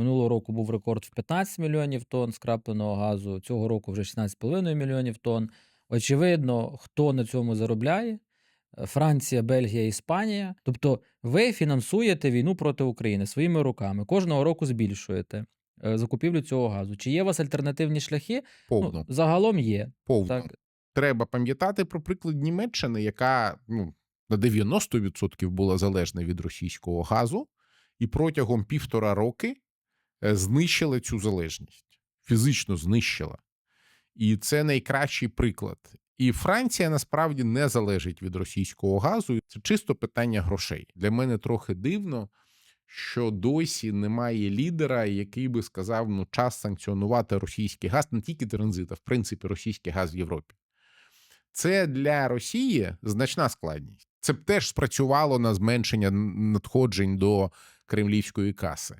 Минулого року був рекорд в 15 мільйонів тонн скрапленого газу. Цього року вже 16,5 мільйонів тонн. Очевидно, хто на цьому заробляє? Франція, Бельгія, Іспанія. Тобто, ви фінансуєте війну проти України своїми руками. Кожного року збільшуєте е, закупівлю цього газу. Чи є у вас альтернативні шляхи? Повно. Ну, загалом є. повно. Так, Треба пам'ятати про приклад Німеччини, яка ну, на 90% була залежна від російського газу, і протягом півтора роки знищила цю залежність, фізично знищила. І це найкращий приклад. І Франція насправді не залежить від російського газу. Це чисто питання грошей. Для мене трохи дивно, що досі немає лідера, який би сказав, ну час санкціонувати російський газ, не тільки транзит, а в принципі російський газ в Європі. Це для Росії значна складність. Це б теж спрацювало на зменшення надходжень до кремлівської каси.